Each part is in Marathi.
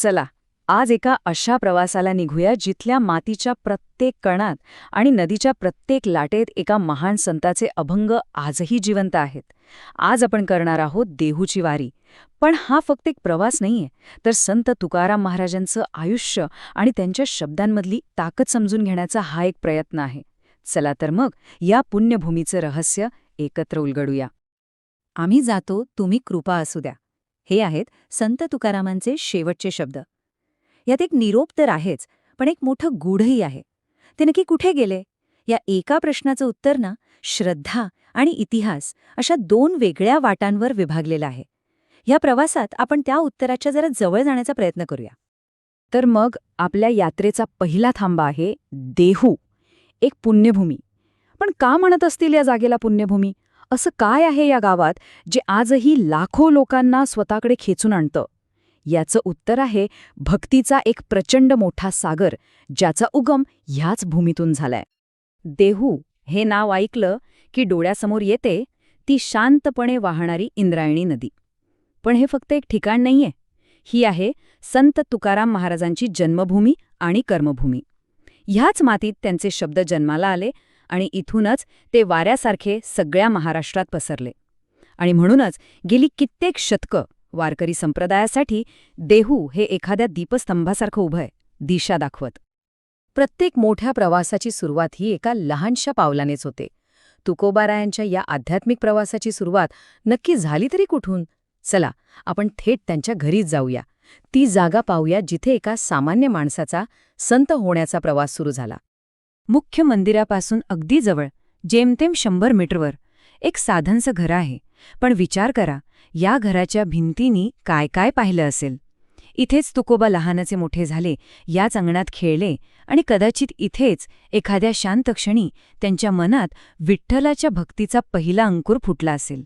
चला आज एका अशा प्रवासाला निघूया जिथल्या मातीच्या प्रत्येक कणात आणि नदीच्या प्रत्येक लाटेत एका महान संताचे अभंग आजही जिवंत आहेत. आज आपण करणार आहोत देहूची वारी. पण हा फक्त एक प्रवास नाहीये तर संत तुकाराम महाराजांचं आयुष्य आणि त्यांच्या शब्दांमधली ताकद समजून घेण्याचा हा एक प्रयत्न आहे. चला तर मग या पुण्यभूमीचं रहस्य एकत्र उलगडूया. आम्ही जातो तुम्ही कृपा असू द्या. हे आहेत संत तुकारामांचे शेवटचे शब्द. यात एक निरोप तर आहेच पण एक मोठं गूढही आहे. ते नक्की कुठे गेले? या एका प्रश्नाचं उत्तर ना श्रद्धा आणि इतिहास अशा दोन वेगळ्या वाटांवर विभागलेलं आहे. या प्रवासात आपण त्या उत्तराच्या जरा जवळ जाण्याचा प्रयत्न करूया. तर मग आपल्या यात्रेचा पहिला थांबा आहे देहू एक पुण्यभूमी. पण का म्हणत असतील या जागेला पुण्यभूमी? असं काय आहे या गावात जे आजही लाखो लोकांना स्वतःकडे खेचून आणतं? याचं उत्तर आहे भक्तीचा एक प्रचंड मोठा सागर ज्याचा उगम ह्याच भूमीतून झालाय. देहू हे नाव ऐकलं की डोळ्यासमोर येते ती शांतपणे वाहणारी इंद्रायणी नदी. पण हे फक्त एक ठिकाण नाहीये. ही आहे संत तुकाराम महाराजांची जन्मभूमी आणि कर्मभूमी. ह्याच मातीत त्यांचे शब्द जन्माला आले आणि इथूनच ते वाऱ्यासारखे सगळ्या महाराष्ट्रात पसरले. आणि म्हणूनच गेली कित्येक शतकं वारकरी संप्रदायासाठी देहू हे एखाद्या दीपस्तंभासारखं उभं आहे दिशा दाखवत. प्रत्येक मोठ्या प्रवासाची सुरुवात ही एका लहानशा पावलानेच होते. तुकोबारायांच्या या आध्यात्मिक प्रवासाची सुरुवात नक्की झाली तरी कुठून? चला आपण थेट त्यांच्या घरीच जाऊया. ती जागा पाहूया जिथे एका सामान्य माणसाचा संत होण्याचा प्रवास सुरू झाला. मुख्य मंदिरापासून अगदी जवळ जेमतेम शंभर मीटरवर. एक साधनचं घर आहे. पण विचार करा या घराच्या भिंतीनी काय काय पाहिलं असेल? इथेच तुकोबा लहानाचे मोठे झाले याच अंगणात खेळले आणि कदाचित इथेच एखाद्या शांत क्षणी त्यांच्या मनात विठ्ठलाच्या भक्तीचा पहिला अंकुर फुटला असेल.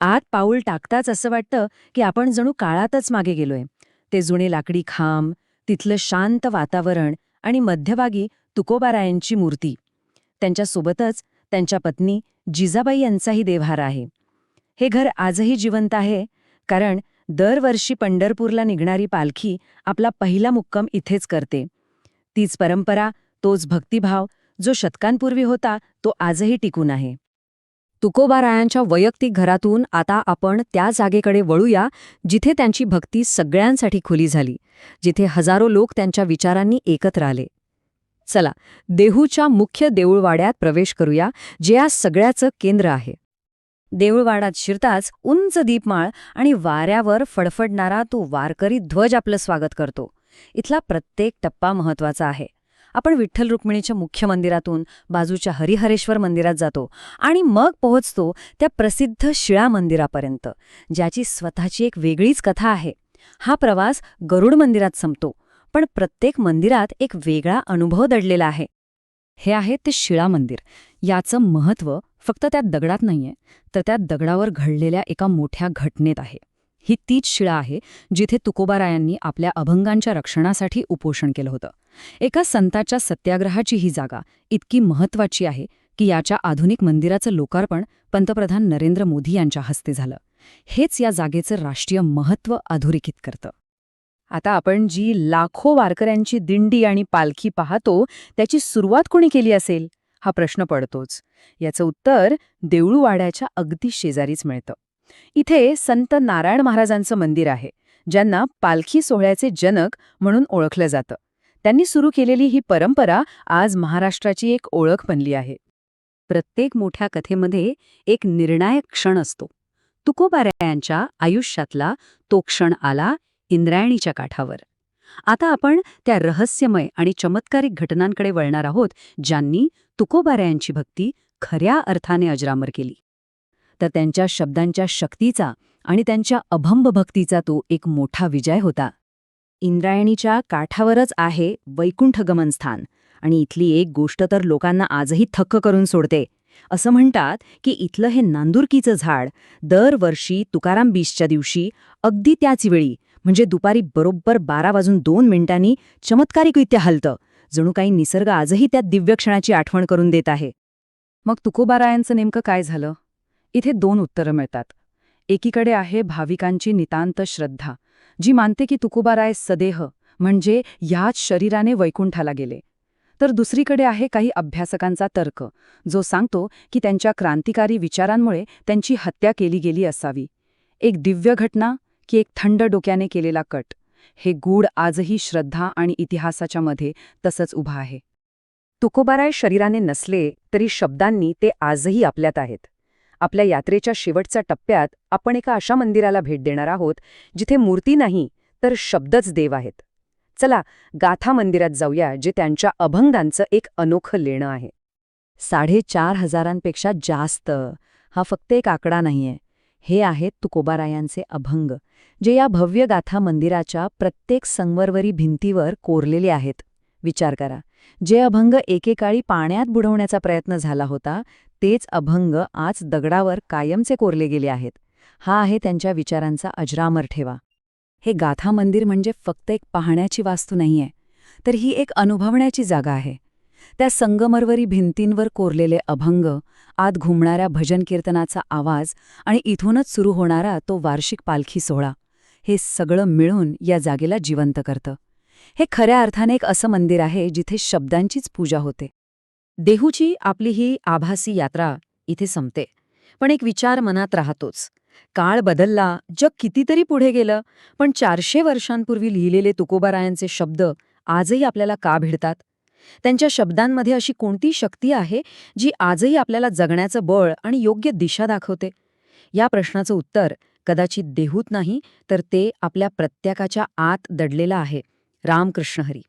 आत पाऊल टाकताच असं वाटतं की आपण जणू काळातच मागे गेलोय. ते जुने लाकडी खांब तिथलं शांत वातावरण आणि मध्यभागी तुकोबारायांची मूर्ती. त्यांच्यासोबतच त्यांच्या पत्नी जिजाबाई यांचाही देव्हार आहे. हे घर आजही जिवंत आहे कारण दरवर्षी पंढरपूरला निघणारी पालखी आपला पहिला मुक्कम इथेच करते. तीच परंपरा तोच भक्तिभाव जो शतकांपूर्वी होता तो आजही टिकून आहे. तुकोबारायांच्या वैयक्तिक घरातून आता आपण त्या जागेकडे वळूया जिथे त्यांची भक्ती सगळ्यांसाठी खुली झाली जिथे हजारो लोक त्यांच्या विचारांनी एकत्र आले. चला देहूच्या मुख्य देऊळवाड्यात प्रवेश करूया जे आज सगळ्याचं केंद्र आहे. देऊळवाडात शिरताच उंच दीपमाळ आणि वाऱ्यावर फडफडणारा तो वारकरी ध्वज आपलं स्वागत करतो. इथला प्रत्येक टप्पा महत्त्वाचा आहे. आपण विठ्ठल रुक्मिणीच्या मुख्य मंदिरातून बाजूच्या हरिहरेश्वर मंदिरात जातो आणि मग पोहोचतो त्या प्रसिद्ध शिळा मंदिरापर्यंत ज्याची स्वतःची एक वेगळीच कथा आहे. हा प्रवास गरुड मंदिरात संपतो. पण प्रत्येक मंदिरात एक वेगळा अनुभव दडलेला आहे. हे आहे ते शिळा मंदिर. याचं महत्त्व फक्त त्या दगडात नाहीये तर त्या दगडावर घडलेल्या एका मोठ्या घटनेत आहे. ही तीच शिळा आहे जिथे तुकोबारायांनी आपल्या अभंगांच्या रक्षणासाठी उपोषण केलं होतं. एका संताच्या सत्याग्रहाची ही जागा इतकी महत्वाची आहे की याच्या आधुनिक मंदिराचं लोकार्पण पंतप्रधान नरेंद्र मोदी यांच्या हस्ते झालं. हेच या जागेचं राष्ट्रीय महत्त्व अधोरेखित करतं. आता आपण जी लाखो वारकऱ्यांची दिंडी आणि पालखी पाहतो त्याची सुरुवात कोणी केली असेल? हा प्रश्न पडतोच. याचं उत्तर देऊळवाड्याच्या अगदी शेजारीच मिळतं. इथे संत नारायण महाराजांचं मंदिर आहे ज्यांना पालखी सोहळ्याचे जनक म्हणून ओळखलं जातं. त्यांनी सुरू केलेली ही परंपरा आज महाराष्ट्राची एक ओळख बनली आहे. प्रत्येक मोठ्या कथेमध्ये एक निर्णायक क्षण असतो. तुकोबारायांच्या आयुष्यातला तो क्षण आला इंद्रायणीच्या काठावर. आता आपण त्या रहस्यमय आणि चमत्कारिक घटनांकडे वळणार आहोत ज्यांनी तुकोबारायांची भक्ती खऱ्या अर्थाने अजरामर केली. तर त्यांच्या शब्दांच्या शक्तीचा आणि त्यांच्या अभंब भक्तीचा तो एक मोठा विजय होता. इंद्रायणीच्या काठावरच आहे वैकुंठगमन स्थान आणि इथली एक गोष्ट तर लोकांना आजही थक्क करून सोडते. असं म्हणतात की इथलं हे नांदुरकीचं झाड दरवर्षी तुकाराम बीसच्या दिवशी अगदी त्याच वेळी म्हणजे दुपारी बरोबर बारा वाजून दोन मिनिटांनी चमत्कारिकरित्या हलतं. जणू काही निसर्ग आजही त्या दिव्य क्षणाची आठवण करून देत आहे. मग तुकोबारायांचं नेमकं काय झालं? इथे दोन उत्तरं मिळतात. एकीकडे आहे भाविकांची नितांत श्रद्धा जी मानते की तुकोबाराय सदेह म्हणजे ह्याच शरीराने वैकुंठाला गेले. तर दुसरीकडे आहे काही अभ्यासकांचा तर्क जो सांगतो की त्यांच्या क्रांतिकारी विचारांमुळे त्यांची हत्या केली गेली असावी. एक दिव्य घटना की एक थंड डोक्याने केलेला कट. हे गूढ आजही श्रद्धा आणि इतिहासाच्या मध्ये तसंच उभा आहे. तुकोबाराय शरीराने नसले तरी शब्दांनी ते आजही आपल्यात आहेत. आपल्या यात्रेच्या शेवटच्या टप्प्यात आपण एका अशा मंदिराला भेट देणार आहोत जिथे मूर्ती नाही तर शब्दच देव आहेत. चला गाथा मंदिरात जाऊया जे त्यांच्या अभंगांचं एक अनोखं लेणं आहे. साडेचार हजारांपेक्षा जास्त. हा फक्त एक आकडा नाहीये. हे आहेत तुकोबारायांचे अभंग जे या भव्य गाथा मंदिराच्या प्रत्येक संवरवरी भिंतीवर कोरलेले आहेत. विचार करा जे अभंग एकेकाळी पाण्यात बुडवण्याचा प्रयत्न झाला होता तेच अभंग आज दगडावर कायमचे कोरले गेले आहेत. हा आहे त्यांच्या विचारांचा अजरामर ठेवा. हे गाथा मंदिर म्हणजे फक्त एक पाहण्याची वास्तू नाहीये तर ही एक अनुभवण्याची जागा आहे. त्या संगमरवरी भिंतींवर कोरलेले अभंग आत घुमणाऱ्या भजन कीर्तनाचा आवाज आणि इथूनच सुरू होणारा तो वार्षिक पालखी सोहळा हे सगळं मिळून या जागेला जिवंत करतं. हे खऱ्या अर्थाने एक असं मंदिर आहे जिथे शब्दांचीच पूजा होते. देहूची आपली ही आभासी यात्रा इथे संपते पण एक विचार मनात राहतोच. काळ बदलला जग कितीतरी पुढे गेलं पण चारशे वर्षांपूर्वी लिहिलेले तुकोबारायांचे शब्द आजही आपल्याला का भिडतात? त्यांच्या शब्दांमध्ये अशी कोणती शक्ती आहे जी आजही आपल्याला जगण्याचं बळ आणि योग्य दिशा दाखवते? या प्रश्नाचं उत्तर कदाचित देहूत नाही तर ते आपल्या प्रत्येकाच्या आत दडलेलं आहे. रामकृष्ण हरी.